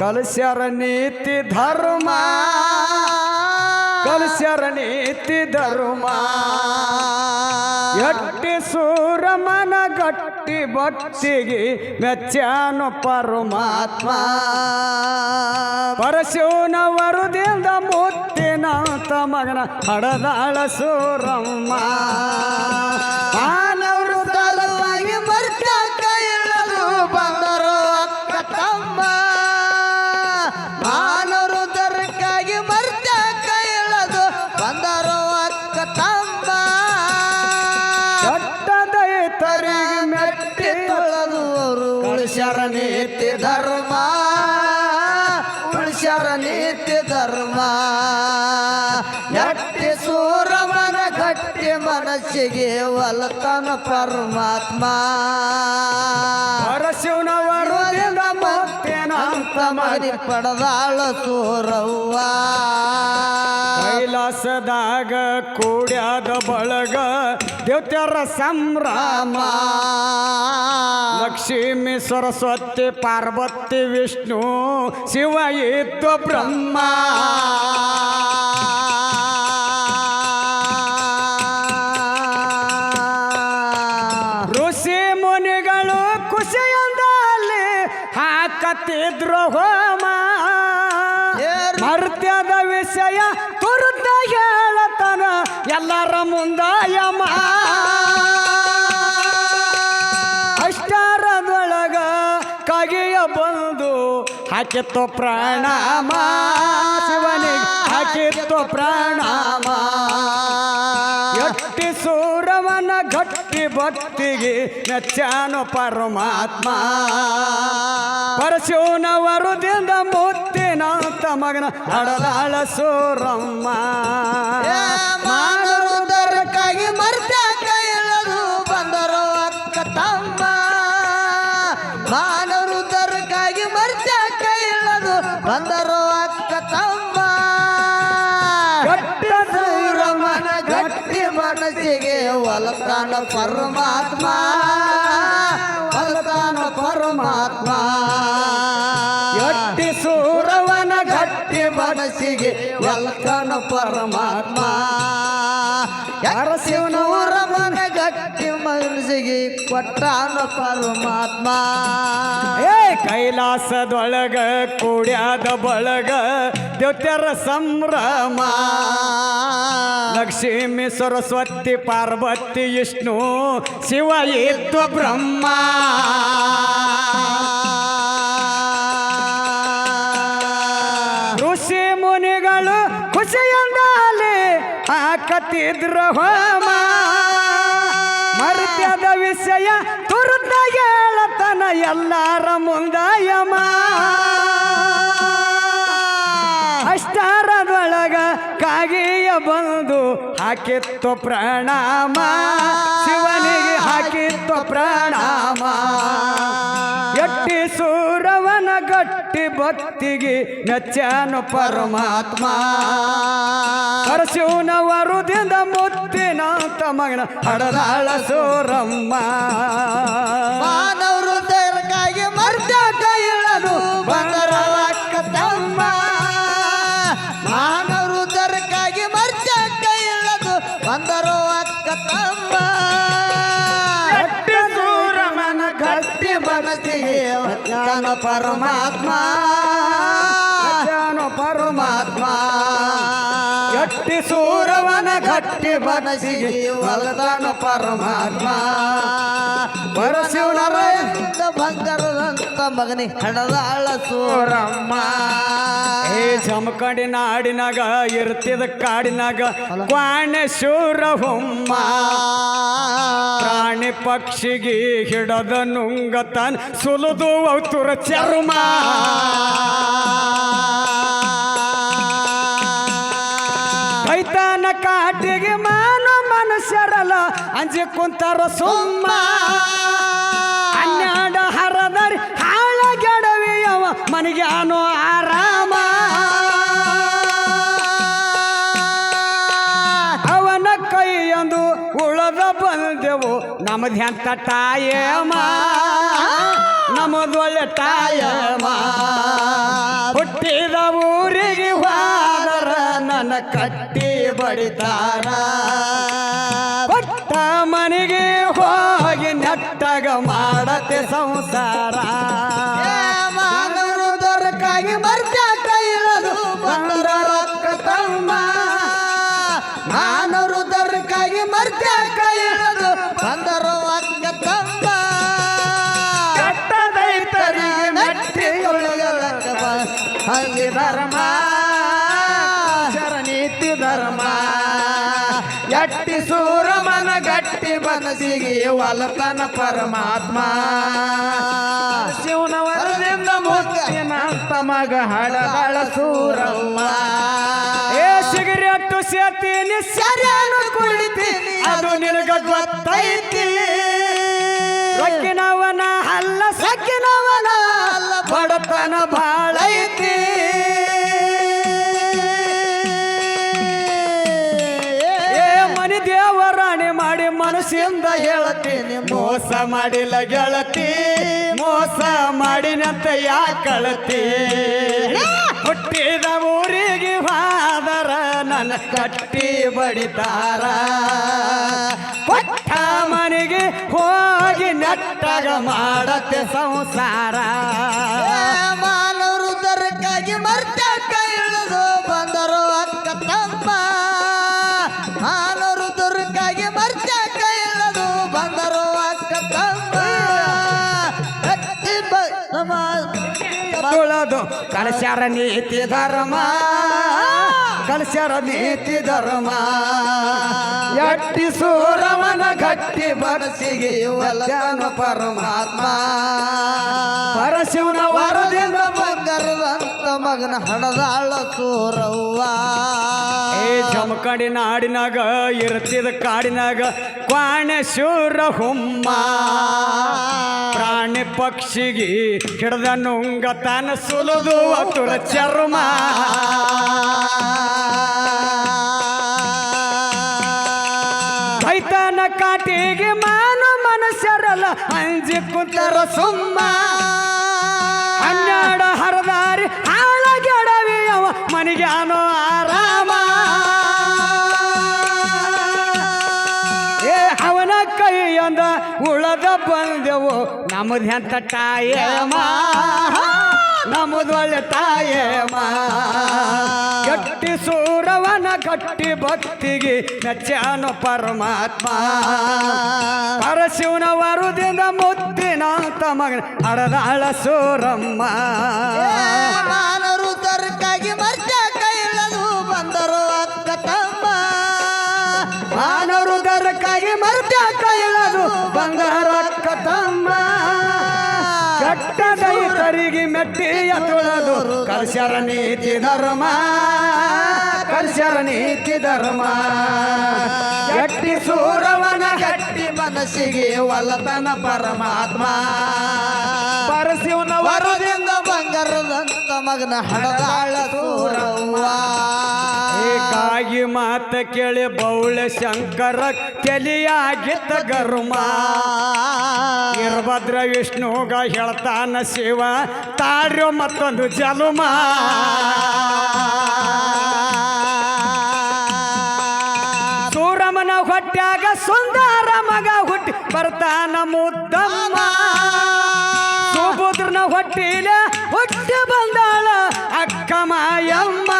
ಕಲಸ್ಯರ ನೀತಿ ಧರ್ಮ. ಕಲಸ್ಯರ ನೀತಿ ಧರ್ಮ. ಎಟ್ಟಿ ಸೂರಮನ ಗಟ್ಟಿ ಭಕ್ತಿಗೆ ಮೆಚ್ಚಾನು ಪರಮಾತ್ಮ. ಪರಶಿವನ ವರುದಿಂದ ಮುತ್ತಿನ ಮಗನ ಹಡದಾಳ ಸೂರಮ್ಮ. ಮನಸ್ಸಿಗೆ ಒಲತನ ಪರಮಾತ್ಮ. ಮಾರಿ ಪಡದಾಳ ಸೋರವ್ವ ಅಂತ ಮಗನಿ ಪಡೆದಾಳ ಸೂರವ್ವ. ಕೈಲಾಸದಾಗ ಕೂಡ್ಯಾದ ಬಳಗ ದೇವತ್ಯರ ಸಂಭ್ರಮ. ಲಕ್ಷ್ಮೀ ಸರಸ್ವತಿ ಪಾರ್ವತಿ ವಿಷ್ಣು ಶಿವ ಇತ್ತು ಬ್ರಹ್ಮ. ಋಷಿ ಮುನಿಗಳು ಖುಷಿಯಂದಲ್ಲಿ ಹಾಕತ್ತಿದ್ರು ಹೋಮ. ಮರ್ತ್ಯದ ವಿಷಯ ತುರ್ತ ಹೇಳತನ ಎಲ್ಲರ ಮುಂದಾಯಮ ಅಷ್ಟಾರದೊಳಗ ಕಗಿಯ ಬಂದು ಹಾಕಿತ್ತು ಪ್ರಾಣಾಮ ಶಿವನಿಗೆ ಹಾಕಿತ್ತು ಪ್ರಾಣಾಮ ಗಟ್ಟಿ ಭಕ್ತಿಗೆ ನಚ್ಚಾನು ಪರಮಾತ್ಮ. ಪರಶಿವನ ವರುದಿಂದ ಮುತ್ತಿನ ತಮಗನ ಹಡದಾಳ ಸೂರಮ್ಮ. ಮನಸ್ಸಿಗೆ ಒಲತಾನ ಪರಮಾತ್ಮ ಒಲತಾನ ಪರಮಾತ್ಮ. ಎಟ್ಟಿ ಸೂರವನ ಗಟ್ಟಿ ಮನಸ್ಸಿಗೆ ಒಲತಾನ ಪರಮಾತ್ಮ. ಶಿವನವರ ಮನ ಗಟ್ಟಿ ಮನಸ್ಸಿಗೆ ಕೊಟ್ಟಾನ ಪರಮಾತ್ಮ. ಕೈಲಾಸದೊಳಗ ಕೂಡ್ಯಾದ ಬಳಗ ದೇವತ್ಯರ ಸಂಭ್ರಮ. ಲಕ್ಷ್ಮಿ ಸರಸ್ವತಿ ಪಾರ್ವತಿ ವಿಷ್ಣು ಶಿವ ಏತ್ವ ಬ್ರಹ್ಮ. ಋಷಿ ಮುನಿಗಳು ಖುಷಿಯಂದಾಲೆ ಆ ಕತ್ತಿದ್ರ ಹೋಮ. ಮರ್ತ್ಯದ ವಿಷಯ ಎಲ್ಲಾರ ಮುಂಗಾಯಮ ಅಷ್ಟಾರದೊಳಗ ಕಾಗಿಯ ಬಂದು ಹಾಕಿತ್ತು ಪ್ರಣಾಮ. ಶಿವನಿಗೆ ಹಾಕಿತ್ತು ಪ್ರಣಾಮ. ಎಟ್ಟಿ ಸೂರವನ ಗಟ್ಟಿ ಭಕ್ತಿಗೆ ನಚ್ಚನು ಪರಮಾತ್ಮ. ಪರಶಿವನ ವರುದಿಂದ ಮುತ್ತಿನ ತಮಗಣ ಹಡದಾಳ ಸೂರಮ್ಮ. ಮಾನವರು ಅಕ್ಕ ತಮ್ಮ ಮಾನವರು ದರಕ್ಕಾಗಿ ಮರ್ತ್ಯಾಕ ಇಳದು ಬಂದರು ಅಕ್ಕ ತಮ್ಮ. ಸೂರಮನ ಗಟ್ಟಿ ಬನಸಿಗೆ ಒತ್ತಾನ ಪರಮಾತ್ಮ. ನಚ್ಚಾನು ಪರಮಾತ್ಮ. ಗಟ್ಟಿ ಸೂರವನ ಗಟ್ಟಿ ಬನಸಿಗೆ ಒಲತಾನ ಪರಮಾತ್ಮ. ಪರಶಿವನರಂತ ಮಗನಿ ಹಡದಾಳ ಸೂರಮ್ಮ. ಏ, ಜಮಕಡಿ ನಾಡಿನಾಗ, ಇರ್ತಿದ ಕಾಡಿನಾಗ ಕ್ವಾಣೇಶ್ವರ ಹೊಮ್ಮ. ಪ್ರಾಣಿ ಪಕ್ಷಿಗೆ ಹಿಡದ ನುಂಗತನ್, ಸುಲಿದು ಅವತುರ ಚರ್ಮ. ಕೈತಾನ ಕಾಟಿಗೆ ಮಾನ ಮನುಷ್ಯರಲ್ಲ, ಅಂಜಿ ಕುಂತಾರ ಸುಮ್ಮ. ಹನ್ನೆರಡು ಹರದರಿ ಹಾಳಗೆಡವಿಯವ ಮನಿಗ್ಯಾನೋ ಆರಾಮ. ಅವನ ಕೈಯಂದು ಉಳದ ಬಂದೆವು ನಮ್ಮದು ಎಂತ ತಾಯಮ್ಮ? ನಮ್ಮದೊಳ್ಳೆ ತಾಯಮ್ಮ. ಹುಟ್ಟಿದ ಊರಿಗೆ ಹೋದರ, ನನ್ನ ಕಟ್ಟಿ ಬಡಿತಾರ. ಎಟ್ಟಿ ಸೂರಮನ ಗಟ್ಟಿ ಬನಸಿಗೆ ಒಲತನ ಪರಮಾತ್ಮ. ಶಿವನ ವರದಿಂದ ಮುತ್ತಿನ ತಮಗ ಹಡಗಳ ಸೂರಮ್ಮ ಏ ಸಿಗರೇಟು ಸೇತೀನಿ ಸರಿಯನ್ನು ಕುಳಿತೀನಿ ಅದು ನಿನಗ ಗೊತ್ತೈತಿ. ಸಕ್ಕಿನವನ ಅಲ್ಲ ಸಕ್ಕಿನವನ ಅಲ್ಲ ಬಡತನ ಬಾಳ ಹೇಳತೀನಿ ಮೋಸ ಮಾಡಿಲ್ಲ ಗೆಳತಿ ಮೋಸ ಮಾಡಿನಂತ ಯಾಕಳತಿ ಹುಟ್ಟಿದ ಊರಿಗೆ ಹಾದರ ನನ್ನ ಕಟ್ಟಿ ಬಡಿತಾರ. ಕೊಟ್ಟ ಮನೆಗೆ ಹೋಗಿ ನಟ್ಟಗ ಮಾಡತ್ತೆ ಸಂಸಾರ. ಮಾನವರು ದೊರಕಾಗಿ ಮರ್ತ್ಯಾಕ ತುಳದು ಕಲಸ್ಯಾರ ನೀತಿ ಧರ್ಮ. ಕಳಸ್ಯಾರ ನೀತಿ ಧರ್ಮ. ಎಟ್ಟಿ ಸೂರಮನ ಗಟ್ಟಿ ಬರಸಿಗೆ ಪರಮಾತ್ಮ. ಪರಶಿವನ ವರದಿಂದ ಬಂಗಾರದಂತ ಮಗನ ಹಣದಾಳ ಸೂರವ್ವ. ಏ ನಾಡಿನಾಗ ಇರ್ತಿದ ಕಾಡಿನಾಗ ಶೂರ ಹುಮ್ಮ. ಪ್ರಾಣಿ ಪಕ್ಷಿಗೆ ಹಿಡ್ದ ನುಂಗ ತಾನ ಸುಲದು ಅತುರ ಚರ್ಮ. ಕೈತನ ಕಾಟಿಗೆ ಮಾನು ಮನುಷ್ಯರಲ್ಲ, ಅಂಜಿ ಕುಂತರ ಸುಮ್ಮ. ಹನ್ನೆರಡು ಹರದಾರಿ ಹಾಳಗೆಡವಿಯವ ಮನೆಗೆ ಮನಿಗ್ಯಾನೋ ಆರಾಮ. ಏ, ಅವನ ಕೈಯೊಂದ ಉಳದ ಬಂದೆವು. ನಮ್ಮದು ಎಂತ ಟಾಯಮ ನಮ್ಮದು ಒಳ್ಳೆ ತಾಯಮ ಕಟ್ಟಿ ಸೂರವನ ಗಟ್ಟಿ ಭಕ್ತಿಗೆ ಮೆಚ್ಚಾನು ಪರಮಾತ್ಮ. ಪರಶಿವನ ವರುದಿಂದ ಮುದ್ದಿನಾಂತ ಮಗನ ಅಡದಾಳ ಸೋರಮ್ಮ. ಮಾನರು ದೊರಕಾಗಿ ಮರ್ಜ ಇಳದು ಬಂದರು ಅಕ್ಕ ತಮ್ಮ. ಮಾನವರು ಮರ್ಜ ಮರ್ತ್ಯಾಕ ಇಳದು ಬಂಗಾರಕ್ಕ ತಮ್ಮ. ಕೆಟ್ಟ ದೈತರಿಗೆ ಮೆಟ್ಟಿಯ ತುಳದು ಕಲ್ಸ್ಯಾರ ನೀತಿ ಧರ್ಮ. ಕಲ್ಸ್ಯಾರ ನೀತಿ ಧರ್ಮ ಗಟ್ಟಿ ಸೂರವನ ಗಟ್ಟಿ ಮನಸ್ಸಿಗೆ ಒಲತನ ಪರಮಾತ್ಮ. ಪರಶಿವನ ವರದಿಂದ ಬಂಗಾರದಂತ ಮಗನ ಹಣದಾಳ ಸೂರವ್ವ. ಏಕಾಗಿ ಮಾತ ಕೇಳಿ ಬೌಳ ಶಂಕರ ತಲಿಯಾಗಿದ್ದ ಗರ್ಮ. ಇರ್ಭದ್ರ ವಿಷ್ಣುಗ ಹೇಳ್ತಾನ ಶಿವ ತಾಡ್ಯೋ ಮತ್ತೊಂದು ಜಲುಮ. ಹೊಟ್ಯಾಗ ಸುಂದರ ಮಗ ಹುಟ್ಟಿ ಬರ್ತಾನ ಮುದ್ದಮ್ಮ. ಸುಭದ್ರನ ಹೊಟ್ಟಿಲ ಹುಟ್ಟಿ ಬಂದಾಳ ಅಕ್ಕ ಮಾಯಮ್ಮ.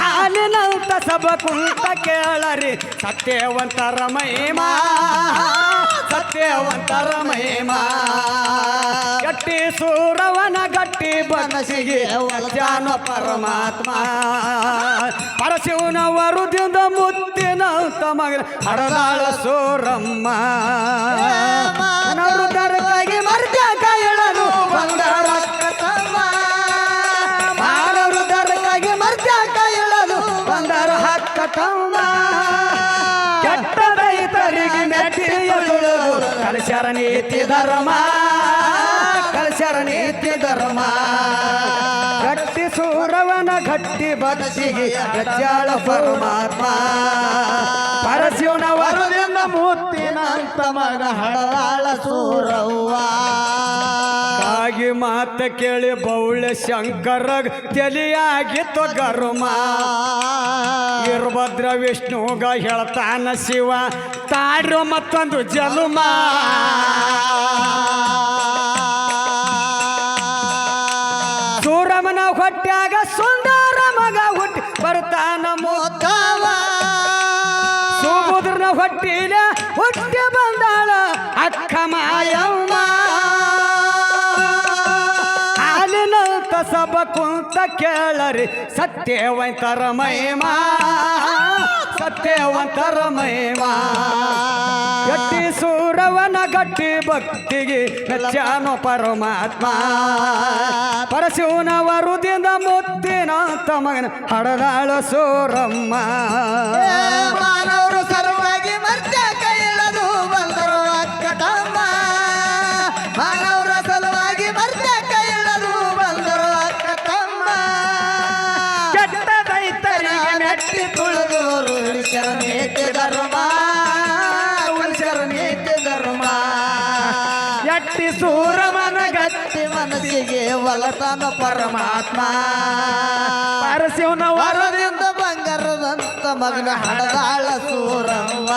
ಹಾಲಿನಂತ ಸಬ ಕುಂತ ಕೇಳರಿ ಸತ್ಯವಂತರ ಮಹಿಮಾ ಸತ್ಯವಂತರ ಮಹಿಮಾ ಗಟ್ಟಿ ಸೂರವನ ಗಟ್ಟಿ ಬನಸಿಗೆ ವಚನ ಪರಮಾತ್ಮ. ಪರಶಿವನ ವರುದಿಂದ ಮುತ್ತಿನ ತಮಗ ಹಡದಾಳ ಸೂರಮ್ಮ. ನವರು ಮರ್ಜ ಕೈಯಳನು ಬಂಗಾರ ಬಂಗಾರಕ್ಕ ತಮ್ಮ. ಮಾನವರು ದರಕಾಗಿ ಮರ್ದ್ಯಾಕ ಎಳದು ಬಂಗಾರ ಹಕ್ಕತಮ್ಮ ಕೆಟ್ಟ ರೈತರಿಗೆ ಮೆಟ್ಟಿಯ ತುಳಿದು ಕಲಶರ ನೀತಿ ಧರ್ಮ. ಧರ್ಮ ಗಟ್ಟಿ ಸೂರವನ ಗಟ್ಟಿ ಬದಸಿಗೆ ಗಜ್ಜಾಳ ಪರಮಾತ್ಮ. ಪರಶಿವನ ವರದಿಂದ ಮಗ ಹಡದಾಳ ಸೂರವ್ವ. ಆಗಿ ಮಾತ ಕೇಳಿ ಬೌಳ್ಯ ಶಂಕರ ತಲಿಯಾಗಿತ್ತು ಗರ್ಮ. ವೀರಭದ್ರ ವಿಷ್ಣುಗ ಹೇಳ್ತಾನ ಶಿವ ತಾಡ್ರೋ ಮತ್ತೊಂದು ಜಲುಮ. ಹೊಟ್ಟಿಲ, ಹುಟ್ಟಿ ಬಂದಾಳ ಅಕ್ಕ ಮಾಯಮ್ಮ ಹಾಲಿನಂತ ಕುಂತ ಕೇಳರಿ, ಸತ್ಯವಂತರ ಮಹಿಮಾ ಸತ್ಯವಂತರ ಮಹಿಮಾ. ಗಟ್ಟಿ ಸೂರವನ ಗಟ್ಟಿ ಭಕ್ತಿಗೆ ಮೆಚ್ಚಾನೋ ಪರಮಾತ್ಮ. ಪರಶಿವನ ದಿನ ಮುತ್ತಿನ ತಮಗನ ಹಡದಾಳ ಸೂರಮ್ಮ. ಮಾನವರ ಸಲುವಾಗಿ ಮರ್ತ ಕೈಳದು ಬಂದರು ಅಕ್ಕ ತಮ್ಮ. ಕೆಟ್ಟ ದೈತರಿಗೆ ಮೆಟ್ಟಿ ತುಳಿದು ಉಳಿಸರ ನೀತಿ ಧರ್ಮ. ಉಳಿಸರ ನೀತಿ ಧರ್ಮ. ಎಟ್ಟಿ ಸೂರಮನ ಗಟ್ಟಿ ಮನಸ್ಸಿಗೆ ಒಲತನ ಪರಮಾತ್ಮ. ಪರಶಿವನ ವರ ವರದಿಂದ ಬಂಗಾರದಂತ ಮಗನ ಹಡದಾಳ ಸೂರವ್ವ.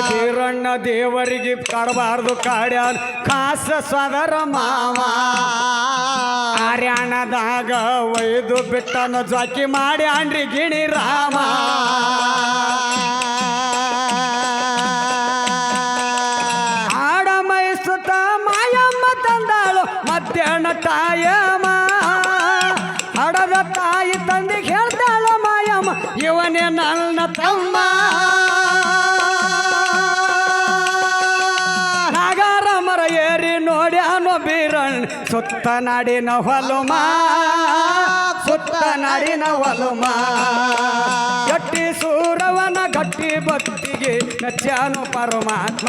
ಬೀರಣ್ಣ ದೇವರಿಗೆ ಕಾಡಬಾರ್ದು ಕಾಡ್ಯಾನ. ಖಾಸ ಸದರ ಮಾವ. ಹರ್ಯಾಣದಾಗ ಒಯ್ದು ಬಿಟ್ಟನ ಜಾಕಿ ಮಾಡ್ಯಾನ್ರಿ ಗಿಣಿ ರಾಮ. ಸುತ್ತ ನಾಡಿನ ಹೊಲುಮ ಸುತ್ತ ನಾಡಿನ ಹೊಲುಮ. ಗಟ್ಟಿ ಸೂರವನ ಗಟ್ಟಿ ಭಕ್ತಿಗೆ ನಚ್ಚಾನು ಪರಮಾತ್ಮ.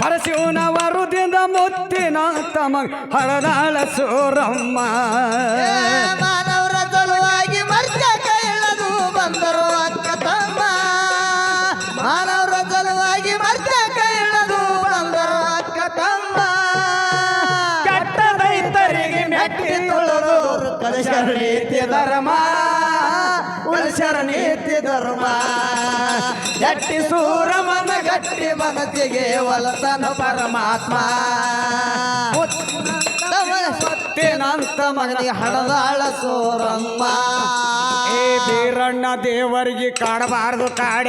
ಪರಶಿವನ ವರುದಿಂದ ಮುತ್ತಿನ ತಮ ಹಳದಾಳ ಸೂರಮ್ಮ. ಉಳಿಸರ ನೀತಿ ಧರ್ಮ. ಗಟ್ಟಿ ಸೂರಮನ ಗಟ್ಟಿ ಮನಸ್ಸಿಗೆ ಒಲತನ ಪರಮಾತ್ಮ. ಸತ್ತೇನಂತ ಮಗನ ಮಗನಿಗೆ ಹಡದಾಳ ಸೂರಮ್ಮ. ಏ ಬೀರಣ್ಣ, ದೇವರಿಗೆ ಕಾಡಬಾರದು ಕಾಡ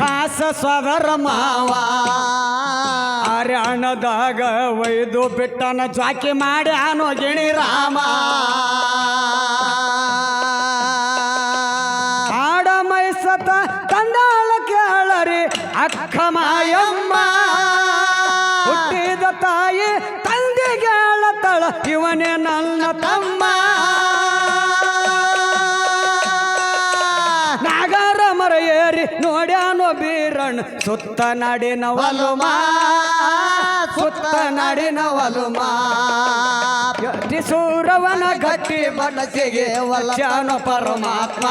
ಕಾಸ ಸ್ವಧರ ಮಾವ. ಹರ್ಯಾಣದಾಗ ಒಯ್ದು ಬಿಟ್ಟನ ಜಾಕಿ ಮಾಡ್ಯಾನೋ ಗಿಣಿ ರಾಮ. ಮರ ಏರಿ ನೋಡ್ಯಾನೋ ಬೀರಣ್ಣ. ಸುತ್ತ ನಾಡಿನ ಮಾ ಸುತ್ತ ನಾಡಿನ ಒಲುಮ. ಗಟ್ಟಿ ಮನಸ್ಸಿಗೆ ಜಾನ ಪರಮಾತ್ಮ.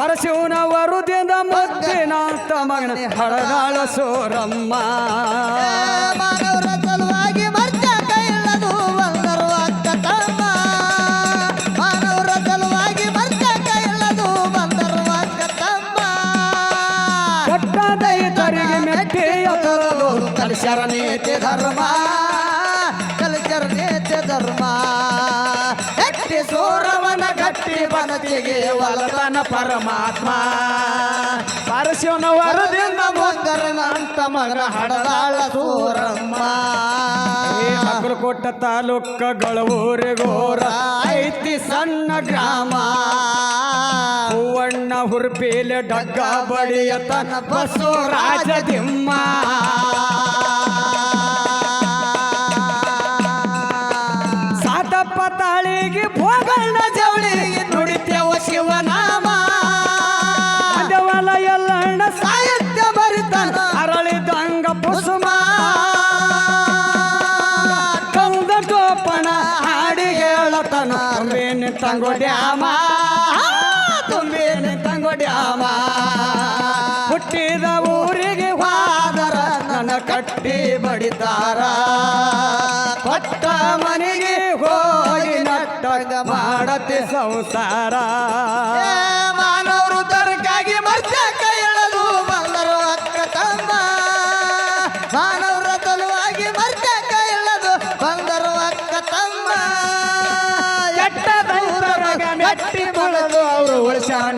ಪರಶಿವನ ವರುದಿಂದ ಮುದ್ದಿನ ತಮಗನ ಹಳದಾಳ ಸೂರಮ್ಮ. ತರಲು ಕಲಿಸರ ನೀತಿ ಧರ್ಮ ಕಲಿಸರ ನೀತಿ ಧರ್ಮ ಗಟ್ಟಿ ಸೂರವನ ಬನತಿಗೆ ಒಲತನ ಪರಮಾತ್ಮ. ಪರಶಿವನ ವರದಿಂದ ಅಂತ ಮಗನ ಹಡದಾಳ ಸೂರಮ್ಮ. ಕೊಟ್ಟ ತಾಲೂಕ ಗಳೂರಿಗೋರ ಐತಿ ಸಣ್ಣ ಗ್ರಾಮ. ಹೂವಣ್ಣ ಹುರ್ಪೇಲೆ ಡಗ್ಗ ಬಡಿಯತನ ಬಸೋ ರಾಜದಿಮ್ಮ ಸಾತಪ್ಪ ತಾಳಿಗೆ ಭೋಗಣ್ಣ ತಂಗೋ ಡ್ಯಾಮ. ತುಂಬಿ ಹುಟ್ಟಿದ ಊರಿಗೆ ವಾದರ ನನ್ನ ಕಟ್ಟಿ ಬಡಿತಾರ. ಪಟ್ಟ ಮನೆಗೆ ಹೋಗಿ ನಟ್ಟಗ ಮಾಡತೆ ಸಂಸಾರ.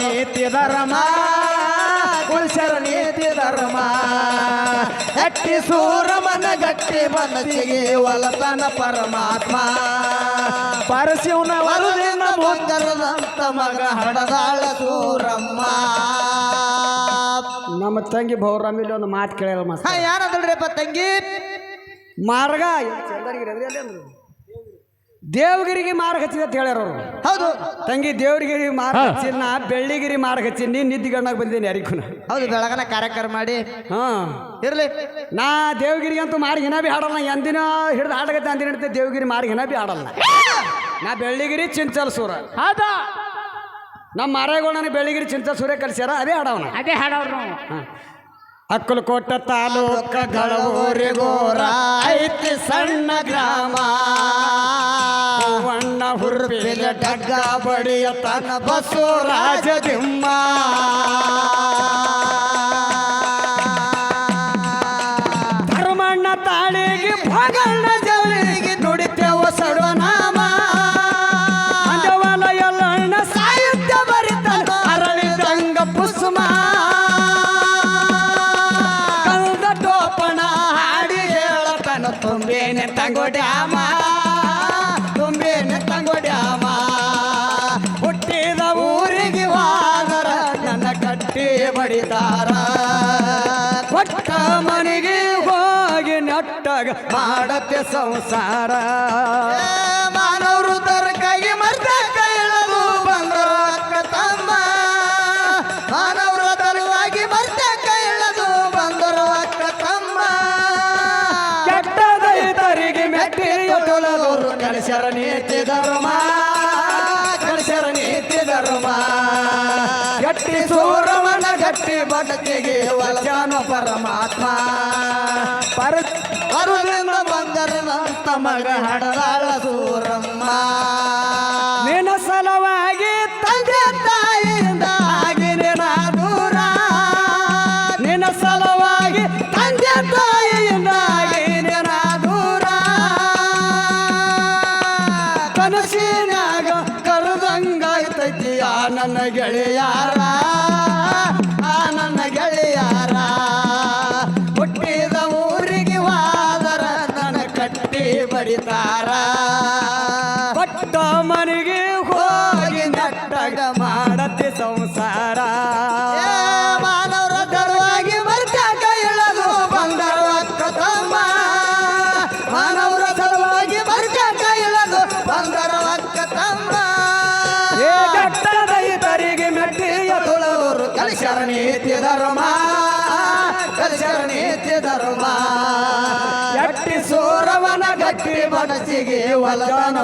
ನೀತಿ ಧರ್ಮ ಉಳಿಸ್ಯಾರ ನೀತಿ ಧರ್ಮ. ಗಟ್ಟಿ ಸೂರಮನ ಗಟ್ಟಿ ಮನಸ್ಸಿಗೆ ಒಲತನ ಪರಮಾತ್ಮ. ಪರಶಿವನ ವರುದಿನ ಮುಂದರದಂತ ಬಂಗರದಂತ ಮಗ ಹಡದಾಳ ಸೂರಮ್ಮ. ನಮ್ಮ ತಂಗಿ ಭೌರಾಮಿಲಿ ಒಂದು ಮಾತು ಕೇಳಲ್ಲ ಮಸ್ತ್. ಯಾರದಳ್ರಿಪ್ಪ ತಂಗಿ? ಮಾರ್ಗ ಚಂದಗಿರಿ ಅಂದ್ರೆ ಅಂದ್ರು. ದೇವಗಿರಿಗೆ ಮಾರ್ಗ ಹಚ್ಚಿದ ಅಂತ ಹೇಳ್ಯಾರ ಅವರು. ಹೌದು. ತಂಗಿ ದೇವರಿಗಿರಿ ಮಾರ್ಗ ಹಚ್ಚಿನ ಬೆಳ್ಳಿಗಿರಿ ಮಾರ್ಗ ಹಚ್ಚಿನ ನಿದ್ದಿ ನಿದ್ದಿಗಣ್ಣಾಗ ಬಂದೇನೆ ಯಾರಿಗೂ. ಹೌದು ಬೆಳಗನ ಕಾರ್ಯಕ್ರಮ ಮಾಡಿ. ಹಾ. ಇರ್ಲಿ. ನಾ ದೇವಗಿರಿಗೆ ಅಂತೂ ಮಾರ್ಗ ಹಿನ ಬಿ ಹಾಡಲ್ಲ ಎಂದಿನ ಹಿಡ್ದು ಹಾಡಗತ್ತೆ ಅಂದಿನ ಹಿಡ್ತೆ ದೇವಗಿರಿ ಮಾರ್ಗ ಹಿನ ಬಿ ಹಾಡಲ್ಲ ನಾ ಬೆಳ್ಳಿಗಿರಿ ಚಿಂಚಲ್ ಸೂರ. ಹೌದು. ನಮ್ಮ ಮಾರೇಗೌಡನ ಬೆಳ್ಳಿಗಿರಿ ಚಿಂಚಲ್ ಸೂರ್ಯ ಕಲಿಸ್ಯಾರ ಅದೇ ಹಾಡವನ. ಅದೇ ಹಾಡವ್ರು ನಾವು ಅಕ್ಕಲಕೋಟ ತಾಲೂಕ ಗಳೂರಿಗೋರ ಐತಿ ಸಣ್ಣ ಗ್ರಾಮ. ಹುರ್ಪಿಲ ಡಗ್ಗ ಬಡಿಯ ತನ್ನ ಬಸವರಾಜ ದಿಮ್ಮ ನಟ್ಟಗ ಮಾಡತ್ತೆ ಸಂಸಾರ. ಮಾನವರು ತರ ಕೈ ಎಳೆದು ಬಂದರು ಅಕ್ಕ ತಮ್ಮ ಮಾನವರ ಸಲುವಾಗಿ ಮರ್ತ ಬಂದರು ಅಕ್ಕ ತಮ್ಮ ಕೆಟ್ಟ ದೈತರಿಗೆ ಮೆಟ್ಟಿಯ ತೊಳೆದವರು ಕಳಿಸರ ನೀತಿ ಧರ್ಮ. ಕಳಿಸರ ನೀತಿ ಧರ್ಮ. ಗಟ್ಟಿ ಸೂರವನ ಗಟ್ಟಿ ಬಡತಿಗೆ ವಚನ ಪರಮಾತ್ಮ. ಪರ ಅರುಳಿನ ಬಂದರನಂತ ಮಗ ಹಡದಾಳ ಸೂರಮ್ಮ. ಮನಸ್ಸಿಗೆ ಒಲಗನ